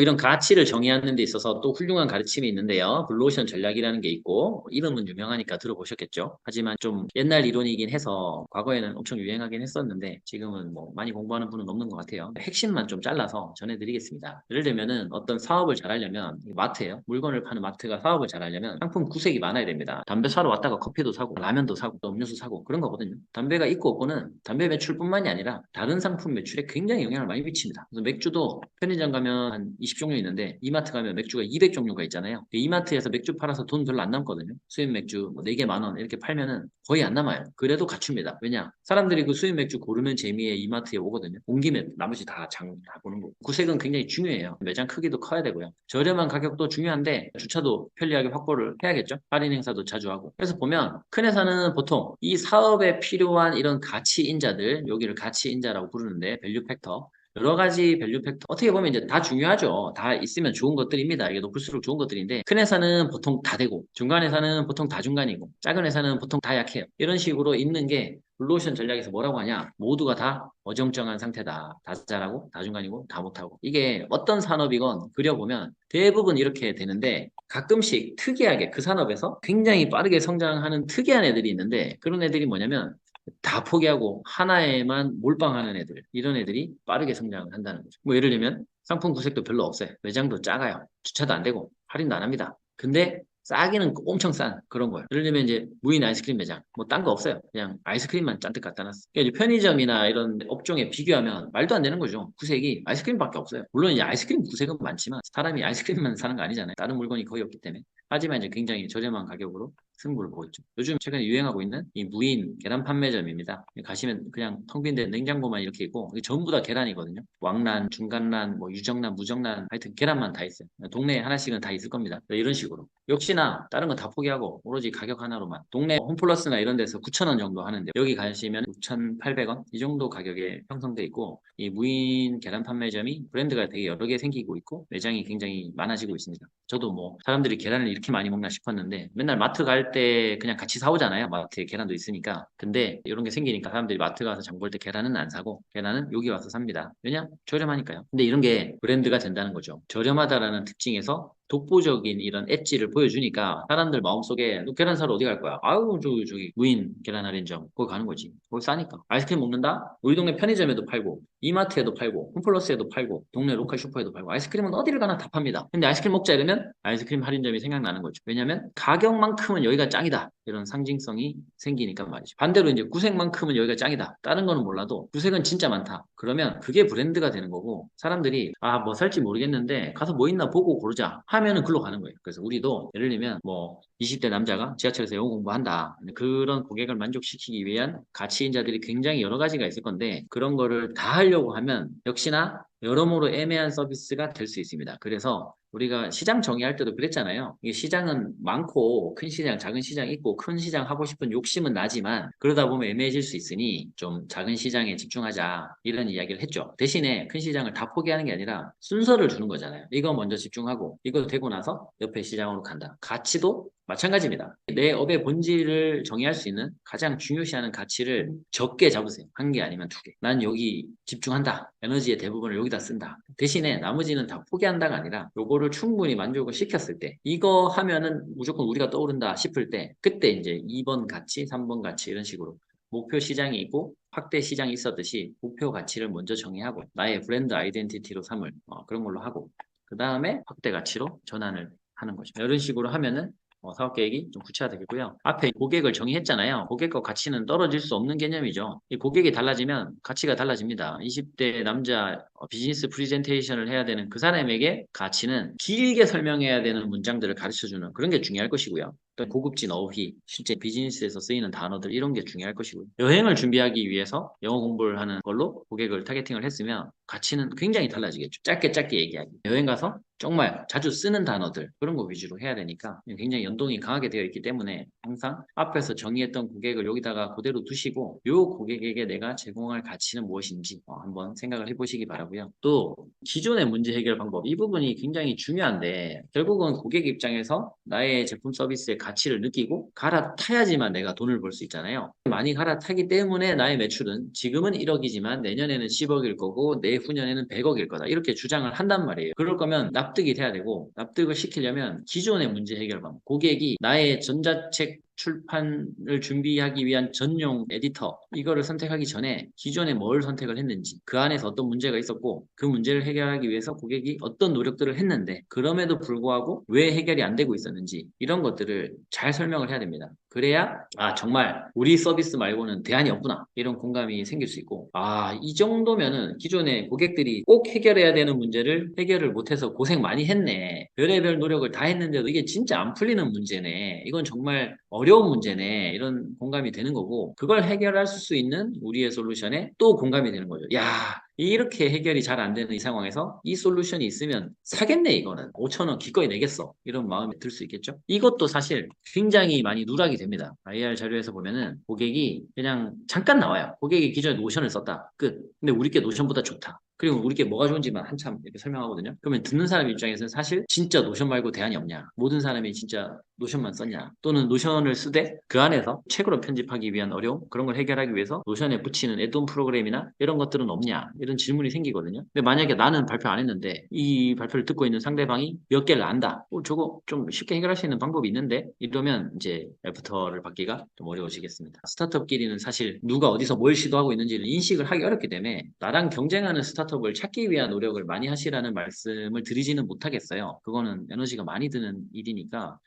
이런 가치를 정의하는 데 있어서 또 훌륭한 가르침이 있는데요. 블루오션 전략이라는 게 있고 이름은 유명하니까 들어보셨겠죠. 하지만 좀 옛날 이론이긴 해서 과거에는 엄청 유행하긴 했었는데 지금은 뭐 많이 공부하는 분은 없는 것 같아요. 핵심만 좀 잘라서 전해드리겠습니다. 예를 들면은 어떤 사업을 잘하려면 마트예요. 물건을 파는 마트가 사업을 잘하려면 상품 구색이 많아야 됩니다. 담배 사러 왔다가 커피도 사고 라면도 사고 또 음료수 사고 그런 거거든요. 담배가 있고 없고는 담배 매출뿐만이 아니라 다른 상품 매출에 굉장히 영향을 많이 미칩니다. 그래서 맥주도 편의점 가면 한20 종류 있는데 이마트 가면 맥주가 200종류가 있잖아요. 이마트에서 맥주 팔아서 돈 별로 안 남거든요. 수입 맥주 뭐 4개 만원 이렇게 팔면은 거의 안 남아요. 그래도 갖춥니다. 왜냐? 사람들이 그 수입 맥주 고르는 재미에 이마트에 오거든요. 온 김에 나머지 다 장 다 보는 거고. 구색은 굉장히 중요해요. 매장 크기도 커야 되고요. 저렴한 가격도 중요한데 주차도 편리하게 확보를 해야겠죠. 할인 행사도 자주 하고. 그래서 보면 큰 회사는 보통 이 사업에 필요한 이런 가치인자들 여기를 가치인자라고 부르는데 밸류 팩터 여러 가지 밸류 팩터 어떻게 보면 이제 다 중요하죠. 다 있으면 좋은 것들입니다. 이게 높을수록 좋은 것들인데 큰 회사는 보통 다 되고 중간 회사는 보통 다 중간이고 작은 회사는 보통 다 약해요. 이런 식으로 있는 게 블루오션 전략에서 뭐라고 하냐 모두가 다 어정쩡한 상태다. 다 잘하고 다 중간이고 다 못하고 이게 어떤 산업이건 그려보면 대부분 이렇게 되는데 가끔씩 특이하게 그 산업에서 굉장히 빠르게 성장하는 특이한 애들이 있는데 그런 애들이 뭐냐면 다 포기하고 하나에만 몰빵하는 애들 이런 애들이 빠르게 성장을 한다는 거죠. 뭐 예를 들면 상품 구색도 별로 없어요. 매장도 작아요. 주차도 안 되고 할인도 안 합니다. 근데 싸기는 엄청 싼 그런 거예요. 예를 들면 이제 무인 아이스크림 매장 뭐 딴 거 없어요. 그냥 아이스크림만 잔뜩 갖다 놨어. 그러니까 편의점이나 이런 업종에 비교하면 말도 안 되는 거죠. 구색이 아이스크림밖에 없어요. 물론 이제 아이스크림 구색은 많지만 사람이 아이스크림만 사는 거 아니잖아요. 다른 물건이 거의 없기 때문에. 하지만 이제 굉장히 저렴한 가격으로 승부를 보고 있죠. 요즘 최근에 유행하고 있는 이 무인 계란 판매점입니다. 가시면 그냥 텅 빈 데 냉장고만 이렇게 있고 이게 전부 다 계란이거든요. 왕란, 중간란, 뭐 유정란, 무정란 하여튼 계란만 다 있어요. 동네에 하나씩은 다 있을 겁니다. 이런 식으로. 역시나 다른 거다 포기하고 오로지 가격 하나로만 동네 홈플러스나 이런 데서 9,000원 정도 하는데 여기 가시면 6,800원 이 정도 가격에 형성돼 있고 이 무인 계란 판매점이 브랜드가 되게 여러 개 생기고 있고 매장이 굉장히 많아지고 있습니다. 저도 뭐 사람들이 계란을 이렇게 많이 먹나 싶었는데 맨날 마트 갈 때 그냥 같이 사오잖아요. 마트에 계란도 있으니까. 근데 이런 게 생기니까 사람들이 마트 가서 장 볼 때 계란은 안 사고 계란은 여기 와서 삽니다. 왜냐? 저렴하니까요. 근데 이런 게 브랜드가 된다는 거죠. 저렴하다라는 특징에서 독보적인 이런 엣지를 보여주니까 사람들 마음속에 너 계란 사러 어디 갈 거야? 아유 저기 저기 무인 계란 할인점 거기 가는 거지. 거기 싸니까. 아이스크림 먹는다? 우리 동네 편의점에도 팔고 이마트에도 팔고 홈플러스에도 팔고 동네 로컬 슈퍼에도 팔고 아이스크림은 어디를 가나 다 팝니다. 근데 아이스크림 먹자 이러면 아이스크림 할인점이 생각나는 거죠. 왜냐면 가격만큼은 여기가 짱이다. 이런 상징성이 생기니까 말이죠. 반대로 이제 구색만큼은 여기가 짱이다. 다른 거는 몰라도 구색은 진짜 많다. 그러면 그게 브랜드가 되는 거고 사람들이 아 뭐 살지 모르겠는데 가서 뭐 있나 보고 고르자 하면은 글로 가는 거예요. 그래서 우리도 예를 들면 뭐 20대 남자가 지하철에서 영어 공부한다. 그런 고객을 만족시키기 위한 가치인자들이 굉장히 여러 가지가 있을 건데 그런 거를 다 하려고 하면 역시나 여러모로 애매한 서비스가 될 수 있습니다. 그래서 우리가 시장 정의할 때도 그랬잖아요. 이게 시장은 많고 큰 시장, 작은 시장 있고 큰 시장 하고 싶은 욕심은 나지만 그러다 보면 애매해질 수 있으니 좀 작은 시장에 집중하자 이런 이야기를 했죠. 대신에 큰 시장을 다 포기하는 게 아니라 순서를 주는 거잖아요. 이거 먼저 집중하고 이거 되고 나서 옆에 시장으로 간다. 가치도 마찬가지입니다. 내 업의 본질을 정의할 수 있는 가장 중요시하는 가치를 적게 잡으세요. 한 개 아니면 두 개. 난 여기 집중한다. 에너지의 대부분을 여기다 쓴다. 대신에 나머지는 다 포기한다가 아니라 요거를 충분히 만족을 시켰을 때 이거 하면은 무조건 우리가 떠오른다 싶을 때 그때 이제 2번 가치, 3번 가치 이런 식으로 목표 시장이 있고 확대 시장이 있었듯이 목표 가치를 먼저 정의하고 나의 브랜드 아이덴티티로 삼을 어, 그런 걸로 하고 그 다음에 확대 가치로 전환을 하는 거죠. 이런 식으로 하면은 어, 사업 계획이 좀 구체화되겠고요. 앞에 고객을 정의했잖아요. 고객과 가치는 떨어질 수 없는 개념이죠. 이 고객이 달라지면 가치가 달라집니다. 20대 남자 어, 비즈니스 프리젠테이션을 해야 되는 그 사람에게 가치는 길게 설명해야 되는 문장들을 가르쳐주는 그런 게 중요할 것이고요. 또 고급진 어휘, 실제 비즈니스에서 쓰이는 단어들 이런 게 중요할 것이고요. 여행을 준비하기 위해서 영어 공부를 하는 걸로 고객을 타겟팅을 했으면 가치는 굉장히 달라지겠죠. 짧게 짧게 얘기하기. 여행 가서 정말 자주 쓰는 단어들 그런 거 위주로 해야 되니까 굉장히 연동이 강하게 되어 있기 때문에 항상 앞에서 정의했던 고객을 여기다가 그대로 두시고 요 고객에게 내가 제공할 가치는 무엇인지 어, 한번 생각을 해보시기 바라고요. 또 기존의 문제 해결 방법 이 부분이 굉장히 중요한데 결국은 고객 입장에서 나의 제품 서비스의 가치를 느끼고 갈아타야지만 내가 돈을 벌 수 있잖아요. 많이 갈아타기 때문에 나의 매출은 지금은 1억이지만 내년에는 10억일 거고 내후년에는 100억일 거다. 이렇게 주장을 한단 말이에요. 그럴 거면 납득이 돼야 되고 납득을 시키려면 기존의 문제 해결 방법. 고객이 나의 전자책 출판을 준비하기 위한 전용 에디터 이거를 선택하기 전에 기존에 뭘 선택을 했는지 그 안에서 어떤 문제가 있었고 그 문제를 해결하기 위해서 고객이 어떤 노력들을 했는데 그럼에도 불구하고 왜 해결이 안 되고 있었는지 이런 것들을 잘 설명을 해야 됩니다. 그래야 아 정말 우리 서비스 말고는 대안이 없구나 이런 공감이 생길 수 있고 아 이 정도면은 기존에 고객들이 꼭 해결해야 되는 문제를 해결을 못해서 고생 많이 했네 별의별 노력을 다 했는데도 이게 진짜 안 풀리는 문제네 이건 정말 어려 운 문제네. 이런 공감이 되는 거고 그걸 해결할 수 있는 우리의 솔루션에 또 공감이 되는 거죠. 야 이렇게 해결이 잘 안 되는 이 상황에서 이 솔루션이 있으면 사겠네 이거는. 5천 원 기꺼이 내겠어. 이런 마음이 들 수 있겠죠? 이것도 사실 굉장히 많이 누락이 됩니다. IR 자료에서 보면은 고객이 그냥 잠깐 나와요. 고객이 기존에 노션을 썼다. 끝. 근데 우리 게 노션보다 좋다. 그리고 우리 게 뭐가 좋은지만 한참 이렇게 설명하거든요. 그러면 듣는 사람 입장에서는 사실 진짜 노션 말고 대안이 없냐? 모든 사람이 진짜 노션만 썼냐? 또는 노션을 쓰되 그 안에서 책으로 편집하기 위한 어려움 그런 걸 해결하기 위해서 노션에 붙이는 애돈 프로그램이나 이런 것들은 없냐? 이런 질문이 생기거든요. 근데 만약에 나는 발표 안 했는데 이 발표를 듣고 있는 상대방이 몇 개를 안다. 어, 저거 좀 쉽게 해결할 수 있는 방법이 있는데 이러면 이제 애프터를 받기가 좀 어려워지겠습니다. 스타트업끼리는 사실 누가 어디서 뭘 시도하고 있는지를 인식을 하기 어렵기 때문에 나랑 경쟁하는 스타트업 스타트업을 찾기 위한 노력을 많이 하시라는 말씀을 드리지는 못하겠어요. 그거는 에너지가 많이 드는 일이니까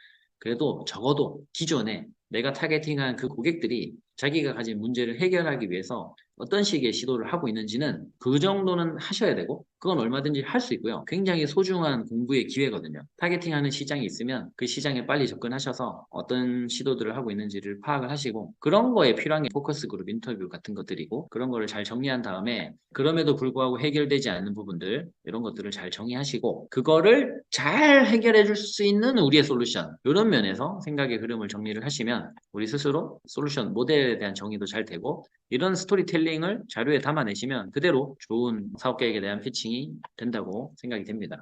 그래도 적어도 기존에 내가 타겟팅한 그 고객들이 자기가 가진 문제를 해결하기 위해서 어떤 식의 시도를 하고 있는지는 그 정도는 하셔야 되고 그건 얼마든지 할 수 있고요. 굉장히 소중한 공부의 기회거든요. 타겟팅하는 시장이 있으면 그 시장에 빨리 접근하셔서 어떤 시도들을 하고 있는지를 파악을 하시고 그런 거에 필요한 게 포커스 그룹 인터뷰 같은 것들이고 그런 거를 잘 정리한 다음에 그럼에도 불구하고 해결되지 않는 부분들 이런 것들을 잘 정리하시고 그거를 잘 해결해 줄 수 있는 우리의 솔루션 이런 면에서 생각의 흐름을 정리를 하시면 우리 스스로 솔루션 모델 에 대한 정의도 잘 되고 이런 스토리텔링을 자료에 담아내시면 그대로 좋은 사업 계획에 대한 피칭이 된다고 생각이 됩니다.